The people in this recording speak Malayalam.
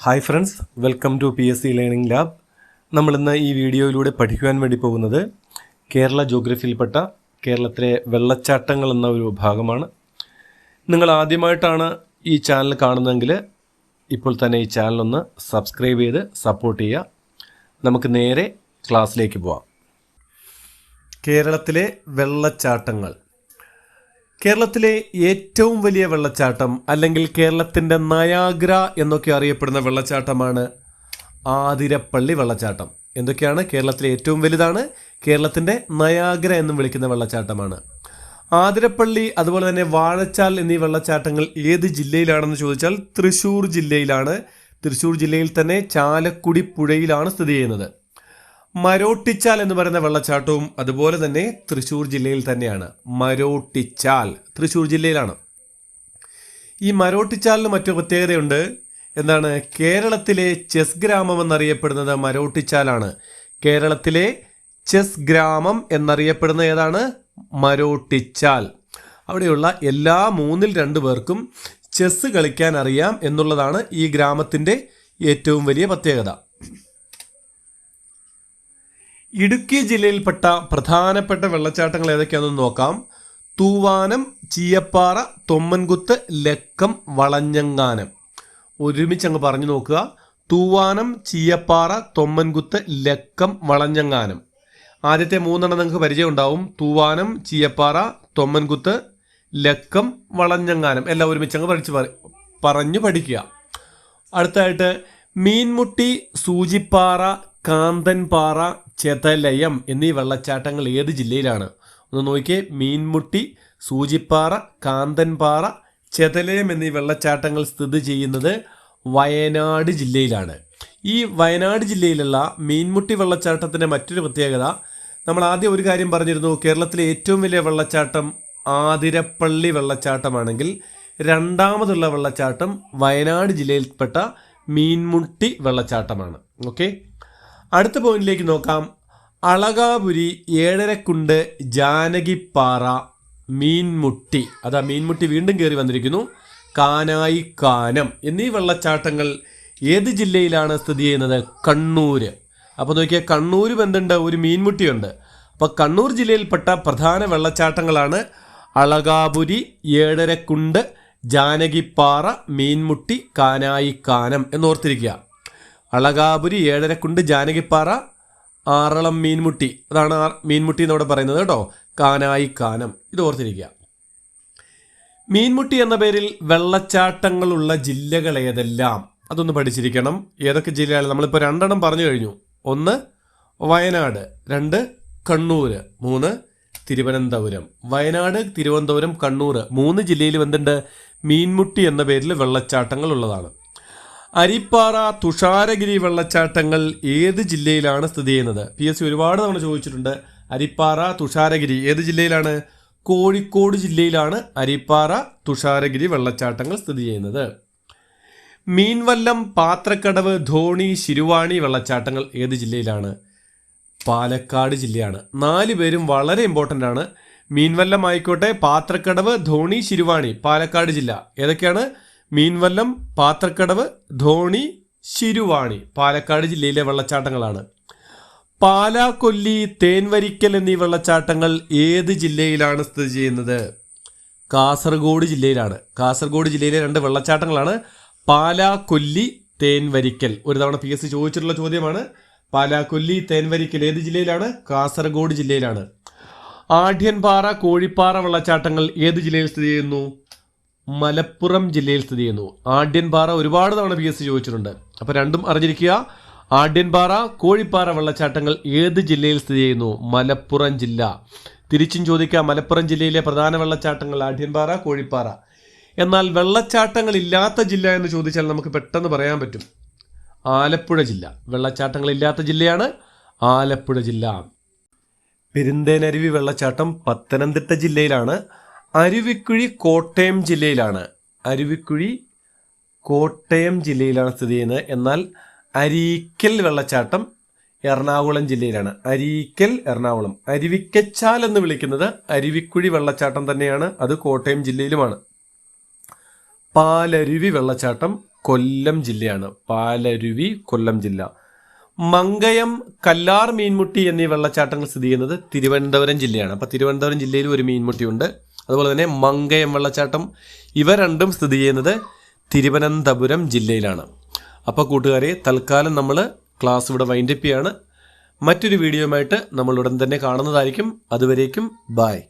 Hi friends welcome to P S C learning lab നമ്മളിന്ന് ഈ വീഡിയോയിലൂടെ പഠിക്കുവാൻ വേണ്ടി പോകുന്നത് കേരള ജോഗ്രഫിയിൽപ്പെട്ട കേരളത്തിലെ വെള്ളച്ചാട്ടങ്ങൾ എന്ന ഒരു ഭാഗമാണ് നിങ്ങൾ ആദ്യമായിട്ടാണ് ഈ ചാനൽ കാണുന്നതെങ്കിൽ ഇപ്പോൾ തന്നെ ഈ ചാനൽ ഒന്ന് സബ്സ്ക്രൈബ് ചെയ്ത് സപ്പോർട്ട് ചെയ്യുക. നമുക്ക് നേരെ ക്ലാസ്സിലേക്ക് പോവാം. കേരളത്തിലെ വെള്ളച്ചാട്ടങ്ങൾ. കേരളത്തിലെ ഏറ്റവും വലിയ വെള്ളച്ചാട്ടം അല്ലെങ്കിൽ കേരളത്തിന്റെ നയാഗ്ര എന്നൊക്കെ അറിയപ്പെടുന്ന വെള്ളച്ചാട്ടമാണ് ആതിരപ്പള്ളി വെള്ളച്ചാട്ടം. എന്തൊക്കെയാണ്? കേരളത്തിലെ ഏറ്റവും വലുതാണ് കേരളത്തിന്റെ നയാഗ്ര എന്നും വിളിക്കുന്ന വെള്ളച്ചാട്ടമാണ്. ആതിരപ്പള്ളി അതുപോലെ തന്നെ വാഴച്ചാൽ എന്നീ വെള്ളച്ചാട്ടങ്ങൾ ഏത് ജില്ലയിലാണെന്ന് ചോദിച്ചാൽ തൃശൂർ ജില്ലയിലാണ്. തൃശൂർ ജില്ലയിൽ തന്നെ ചാലക്കുടി പുഴയിലാണ് സ്ഥിതി ചെയ്യുന്നത്. മരോട്ടിച്ചാൽ എന്ന് പറയുന്ന വെള്ളച്ചാട്ടവും അതുപോലെ തന്നെ തൃശ്ശൂർ ജില്ലയിൽ തന്നെയാണ്. മരോട്ടിച്ചാൽ തൃശ്ശൂർ ജില്ലയിലാണ്. ഈ മരോട്ടിച്ചാലിന് മറ്റു പ്രത്യേകതയുണ്ട്. എന്താണ്? കേരളത്തിലെ ചെസ് ഗ്രാമം എന്നറിയപ്പെടുന്നത് മരോട്ടിച്ചാലാണ്. കേരളത്തിലെ ചെസ് ഗ്രാമം എന്നറിയപ്പെടുന്ന ഏതാണ്? മരോട്ടിച്ചാൽ. അവിടെയുള്ള എല്ലാ മൂന്നിൽ രണ്ട് പേർക്കും ചെസ് കളിക്കാൻ അറിയാം എന്നുള്ളതാണ് ഈ ഗ്രാമത്തിന്റെ ഏറ്റവും വലിയ പ്രത്യേകത. ഇടുക്കി ജില്ലയിൽപ്പെട്ട പ്രധാനപ്പെട്ട വെള്ളച്ചാട്ടങ്ങൾ ഏതൊക്കെയാണെന്ന് നോക്കാം. തൂവാനം ചീയപ്പാറ തൊമ്മൻകുത്ത് ലക്കം വളഞ്ഞങ്ങാനം. ഒരുമിച്ച് അങ്ങ് പറഞ്ഞു നോക്കുക. തൂവാനം ചീയപ്പാറ തൊമ്മൻകുത്ത് ലക്കം വളഞ്ഞങ്ങാനം. ആദ്യത്തെ മൂന്നെണ്ണം നിങ്ങൾക്ക് പരിചയം ഉണ്ടാവും. തൂവാനം ചീയപ്പാറ തൊമ്മൻകുത്ത് ലക്കം വളഞ്ഞങ്ങാനം. എല്ലാം ഒരുമിച്ച് അങ്ങ് പഠിച്ച് പറഞ്ഞു പഠിക്കുക. അടുത്തായിട്ട് മീൻമുട്ടി സൂചിപ്പാറ കാന്തൻപാറ ചെതലയം എന്നീ വെള്ളച്ചാട്ടങ്ങൾ ഏത് ജില്ലയിലാണ്? ഒന്ന് നോക്കിയേ. മീൻമുട്ടി സൂചിപ്പാറ കാന്തൻപാറ ചെതലയം എന്നീ വെള്ളച്ചാട്ടങ്ങൾ സ്ഥിതി ചെയ്യുന്നത് വയനാട് ജില്ലയിലാണ്. ഈ വയനാട് ജില്ലയിലുള്ള മീൻമുട്ടി വെള്ളച്ചാട്ടത്തിന്റെ മറ്റൊരു പ്രത്യേകത നമ്മൾ ആദ്യം ഒരു കാര്യം പറഞ്ഞിരുന്നു കേരളത്തിലെ ഏറ്റവും വലിയ വെള്ളച്ചാട്ടം ആതിരപ്പള്ളി വെള്ളച്ചാട്ടമാണെങ്കിൽ രണ്ടാമതുള്ള വെള്ളച്ചാട്ടം വയനാട് ജില്ലയിൽപ്പെട്ട മീൻമുട്ടി വെള്ളച്ചാട്ടമാണ്. ഓക്കെ? അടുത്ത പോയിന്റിലേക്ക് നോക്കാം. അളകാപുരി ഏഴരക്കുണ്ട് ജാനകിപ്പാറ മീൻമുട്ടി. അതാ മീൻമുട്ടി വീണ്ടും കയറി വന്നിരിക്കുന്നു. കാനായി കാനം എന്നീ വെള്ളച്ചാട്ടങ്ങൾ ഏത് ജില്ലയിലാണ് സ്ഥിതി ചെയ്യുന്നത്? കണ്ണൂർ അപ്പോൾ നോക്കിയാൽ കണ്ണൂർ ബന്ധുണ്ട് ഒരു മീൻമുട്ടിയുണ്ട്. അപ്പോൾ കണ്ണൂർ ജില്ലയിൽപ്പെട്ട പ്രധാന വെള്ളച്ചാട്ടങ്ങളാണ് അളകാപുരി ഏഴരക്കുണ്ട് ജാനകിപ്പാറ മീൻമുട്ടി കാനായി കാനം എന്നോർത്തിരിക്കുക. അളകാപുരി ഏഴരക്കുണ്ട് ജാനകിപ്പാറ ആറളം മീൻമുട്ടി. അതാണ് മീൻമുട്ടി എന്നവിടെ പറയുന്നത് കേട്ടോ. കാനായി കാനം. ഇത് ഓർത്തിരിക്കുക. മീൻമുട്ടി എന്ന പേരിൽ വെള്ളച്ചാട്ടങ്ങളുള്ള ജില്ലകൾ ഏതെല്ലാം? അതൊന്ന് പഠിച്ചിരിക്കണം. ഏതൊക്കെ ജില്ലയാണ് നമ്മളിപ്പോൾ രണ്ടെണ്ണം പറഞ്ഞു കഴിഞ്ഞു. ഒന്ന് വയനാട്. രണ്ട് കണ്ണൂർ മൂന്ന് തിരുവനന്തപുരം. വയനാട് തിരുവനന്തപുരം കണ്ണൂർ മൂന്ന് ജില്ലയിൽ എന്തുണ്ട് മീൻമുട്ടി എന്ന പേരിൽ വെള്ളച്ചാട്ടങ്ങൾ ഉള്ളതാണ്. അരിപ്പാറ തുഷാരഗിരി വെള്ളച്ചാട്ടങ്ങൾ ഏത് ജില്ലയിലാണ് സ്ഥിതി ചെയ്യുന്നത്? പി എസ് സി ഒരുപാട് തവണ ചോദിച്ചിട്ടുണ്ട്. അരിപ്പാറ തുഷാരഗിരി ഏത് ജില്ലയിലാണ്? കോഴിക്കോട് ജില്ലയിലാണ് അരിപ്പാറ തുഷാരഗിരി വെള്ളച്ചാട്ടങ്ങൾ സ്ഥിതി ചെയ്യുന്നത്. മീൻവല്ലം പാത്രക്കടവ് ധോണി ശിരുവാണി വെള്ളച്ചാട്ടങ്ങൾ ഏത് ജില്ലയിലാണ്? പാലക്കാട് ജില്ലയാണ്. നാല് പേരും വളരെ ഇമ്പോർട്ടന്റ് ആണ്. മീൻവല്ലം ആയിക്കോട്ടെ പാത്രക്കടവ് ധോണി ശിരുവാണി പാലക്കാട് ജില്ല. ഏതൊക്കെയാണ്? മീൻവല്ലം പാത്രക്കടവ് ധോണി ശിരുവാണി. പാലക്കാട് ജില്ലയിലെ വെള്ളച്ചാട്ടങ്ങളാണ്. പാലാക്കൊല്ലി തേൻവരിക്കൽ എന്നീ വെള്ളച്ചാട്ടങ്ങൾ ഏത് ജില്ലയിലാണ് സ്ഥിതി ചെയ്യുന്നത്? കാസർഗോഡ് ജില്ലയിലാണ്. കാസർഗോഡ് ജില്ലയിലെ രണ്ട് വെള്ളച്ചാട്ടങ്ങളാണ് പാലാക്കൊല്ലി തേൻവരിക്കൽ. ഒരു തവണ പി എസ് സി ചോദിച്ചിട്ടുള്ള ചോദ്യമാണ്. പാലാക്കൊല്ലി തേൻവരിക്കൽ ഏത് ജില്ലയിലാണ്? കാസർഗോഡ് ജില്ലയിലാണ്. ആഢ്യൻപാറ കോഴിപ്പാറ വെള്ളച്ചാട്ടങ്ങൾ ഏത് ജില്ലയിൽ സ്ഥിതി ചെയ്യുന്നു? മലപ്പുറം ജില്ലയിൽ സ്ഥിതി ചെയ്യുന്നു. ആഢ്യൻപാറ ഒരുപാട് തവണ പി എസ് സി ചോദിച്ചിട്ടുണ്ട്. അപ്പോൾ രണ്ടും അറിഞ്ഞിരിക്കുക. ആഢ്യൻപാറ കോഴിപ്പാറ വെള്ളച്ചാട്ടങ്ങൾ ഏത് ജില്ലയിൽ സ്ഥിതി ചെയ്യുന്നു? മലപ്പുറം ജില്ല. തിരിച്ചും ചോദിക്കുക മലപ്പുറം ജില്ലയിലെ പ്രധാന വെള്ളച്ചാട്ടങ്ങൾ ആഢ്യൻപാറ കോഴിപ്പാറ. എന്നാൽ വെള്ളച്ചാട്ടങ്ങൾ ഇല്ലാത്ത ജില്ല എന്ന് ചോദിച്ചാൽ നമുക്ക് പെട്ടെന്ന് പറയാൻ പറ്റും. ആലപ്പുഴ ജില്ല. വെള്ളച്ചാട്ടങ്ങൾ ഇല്ലാത്ത ജില്ലയാണ് ആലപ്പുഴ ജില്ല. പെരുന്തേനരുവി വെള്ളച്ചാട്ടം പത്തനംതിട്ട ജില്ലയിലാണ്. അരുവിക്കുഴി കോട്ടയം ജില്ലയിലാണ്. അരുവിക്കുഴി കോട്ടയം ജില്ലയിലാണ് സ്ഥിതി ചെയ്യുന്നത്. എന്നാൽ അരീക്കൽ വെള്ളച്ചാട്ടം എറണാകുളം ജില്ലയിലാണ്. അരീക്കൽ എറണാകുളം. അരുവിക്കച്ചാൽ എന്ന് വിളിക്കുന്നത് അരുവിക്കുഴി വെള്ളച്ചാട്ടം തന്നെയാണ്. അത് കോട്ടയം ജില്ലയിലുമാണ്. പാലരുവി വെള്ളച്ചാട്ടം കൊല്ലം ജില്ലയാണ്. പാലരുവി കൊല്ലം ജില്ല. മങ്കയം കല്ലാർ മീൻമുട്ടി എന്നീ വെള്ളച്ചാട്ടങ്ങൾ സ്ഥിതി ചെയ്യുന്നത് തിരുവനന്തപുരം ജില്ലയാണ്. അപ്പോൾ തിരുവനന്തപുരം ജില്ലയിൽ ഒരു മീൻമുട്ടിയുണ്ട്. അതുപോലെ തന്നെ മങ്കയം വെള്ളച്ചാട്ടം ഇവ രണ്ടും സ്ഥിതി ചെയ്യുന്നത് തിരുവനന്തപുരം ജില്ലയിലാണ്. അപ്പോൾ കൂട്ടുകാരെ തൽക്കാലം നമ്മൾ ക്ലാസ് ഇവിടെ വൈൻഡപ്പ് ചെയ്യാണ്. മറ്റൊരു വീഡിയോയുമായിട്ട് നമ്മൾ ഉടൻ തന്നെ കാണുന്നതായിരിക്കും. അതുവരേക്കും ബായ്